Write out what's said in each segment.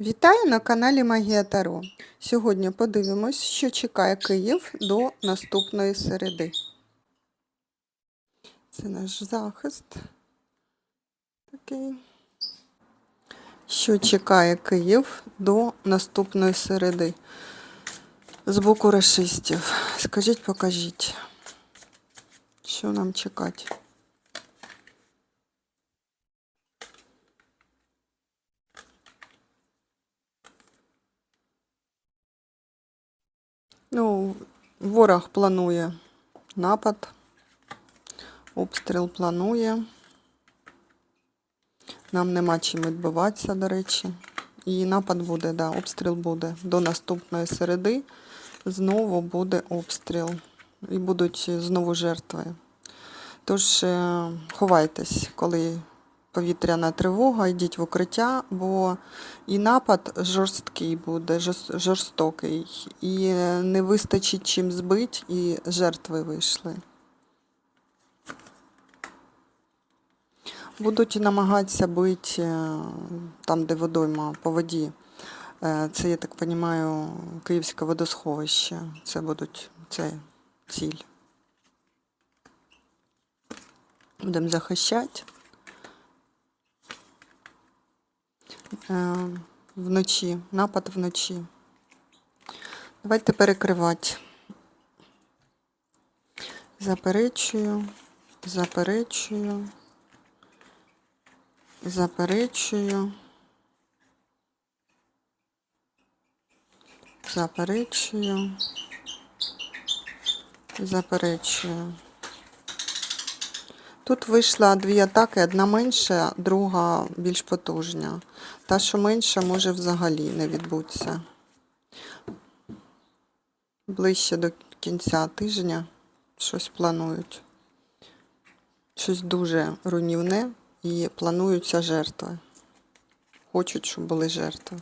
Вітаю на каналі Магія Таро. Сьогодні подивимось, що чекає Київ до наступної середи. Це наш захист. Такий. Що чекає Київ до наступної середи? З боку расистів. Скажіть, покажіть, що нам чекати? Ну, ворог планує напад, обстріл планує. Нам нема чим відбиватися, до речі. І напад буде, да, обстріл буде. До наступної середи знову буде обстріл. І будуть знову жертви. Тож е, ховайтесь, коли повітряна тривога, йдіть в укриття, бо і напад жорсткий буде, жорстокий, і не вистачить чим збити, і жертви вийшли. Будуть намагатися бити е, там, де водойма по воді. Е, Це, я так розумію, Київське водосховище. Це будуть це ціль. Будемо захищати. Вночі, напад вночі. Давайте перекривати. Заперечую, заперечую, заперечую, заперечую, заперечую. Тут вийшла дві атаки, одна менша, друга більш потужна. Та, що менша, може взагалі не відбутися. Ближче до кінця тижня щось планують. Щось дуже руйнівне і плануються жертви. Хочуть, щоб були жертви.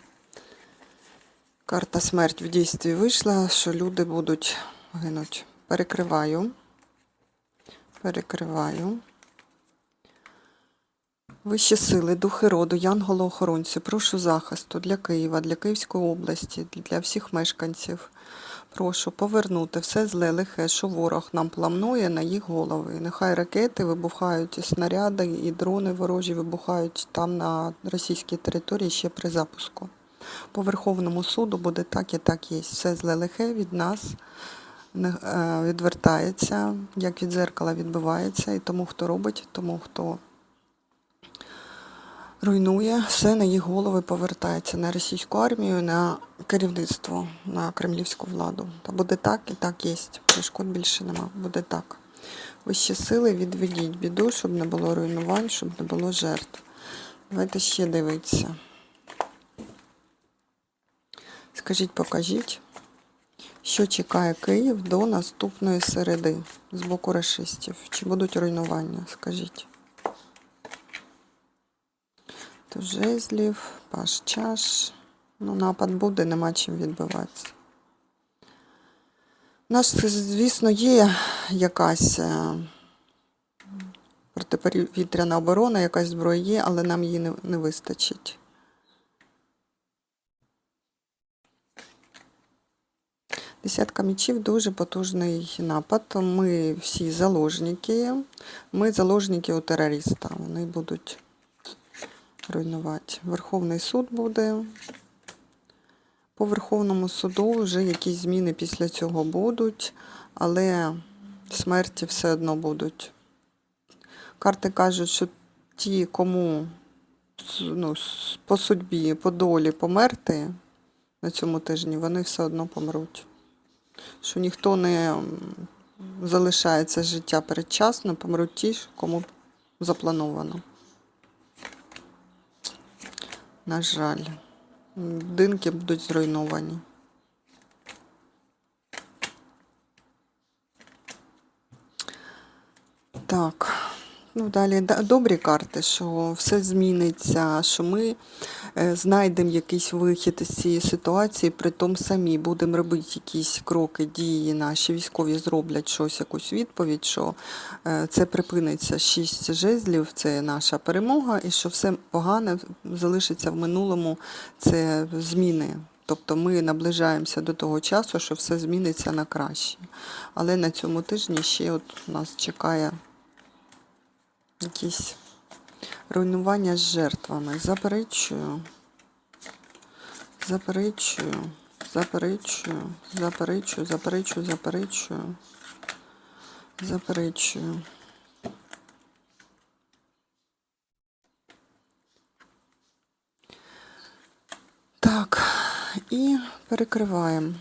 Карта смерть в дійстві вийшла, що люди будуть гинуть. Перекриваю. Перекриваю. Вищі сили, духи роду, янголи-охоронці, прошу захисту для Києва, для Київської області, для всіх мешканців. Прошу повернути все зле лихе, що ворог нам планує на їх голови. Нехай ракети вибухають, і снаряди, і дрони ворожі вибухають там на російській території ще при запуску. По Верховному суду буде так і так є. Все зле лихе від нас е, відвертається, як від зеркала відбивається, і тому, хто робить, тому хто руйнує, все на їх голови повертається на російську армію, на керівництво, на кремлівську владу. Та буде так і так є. Перешкод більше нема. Буде так. Вищі сили відведіть біду, щоб не було руйнувань, щоб не було жертв. Давайте ще дивитися. Скажіть, покажіть, що чекає Київ до наступної середи з боку расистів? Чи будуть руйнування? Скажіть. То жезлів, паш чаш. Ну, напад буде, нема чим відбиватися. У нас, звісно, є якась е, протиповітряна оборона, якась зброя є, але нам її не, не вистачить. Десятка мечів дуже потужний напад. Ми всі заложники. Ми заложники у терориста. Вони будуть руйнувати. Верховний суд буде. По Верховному суду вже якісь зміни після цього будуть, але смерті все одно будуть. Карти кажуть, що ті, кому ну, по судьбі, по долі померти на цьому тижні, вони все одно помруть. Що ніхто не залишається життя передчасно, помруть ті, кому заплановано. На жаль, будинки будуть зруйновані. Так, Ну, далі добрі карти, що все зміниться, що ми е, знайдемо якийсь вихід із цієї ситуації, притом самі будемо робити якісь кроки, дії наші військові зроблять щось, якусь відповідь, що е, це припиниться шість жезлів, це наша перемога, і що все погане залишиться в минулому, це зміни. Тобто ми наближаємося до того часу, що все зміниться на краще. Але на цьому тижні ще от нас чекає якісь руйнування з жертвами. Заперечую. Заперечую. Заперечую. Заперечую. Заперечую. Заперечую. Заперечую. Так, і перекриваємо.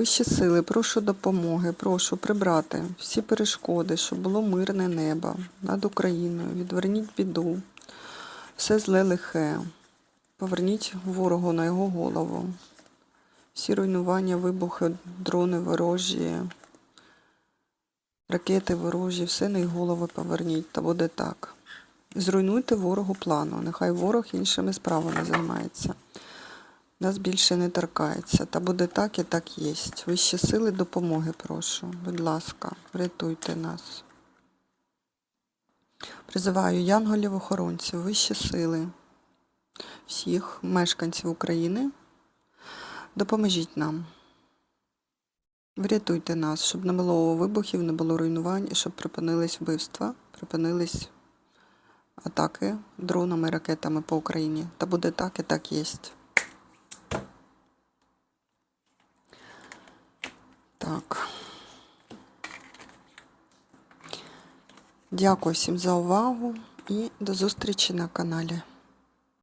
Вищі сили, прошу допомоги, прошу прибрати всі перешкоди, щоб було мирне небо над Україною. Відверніть біду, все зле лихе. Поверніть ворогу на його голову. Всі руйнування, вибухи, дрони ворожі, ракети ворожі, все на їх голови поверніть, та буде так. Зруйнуйте ворогу плану, нехай ворог іншими справами займається. Нас більше не торкається. Та буде так і так єсть. Вищі сили допомоги прошу. Будь ласка, врятуйте нас. Призиваю янголів-охоронців, вищі сили всіх мешканців України. Допоможіть нам. Врятуйте нас, щоб не було вибухів, не було руйнувань, і щоб припинились вбивства, припинились атаки дронами, ракетами по Україні. Та буде так і так єсть. Так. Дякую всім за увагу і до зустрічі на каналі.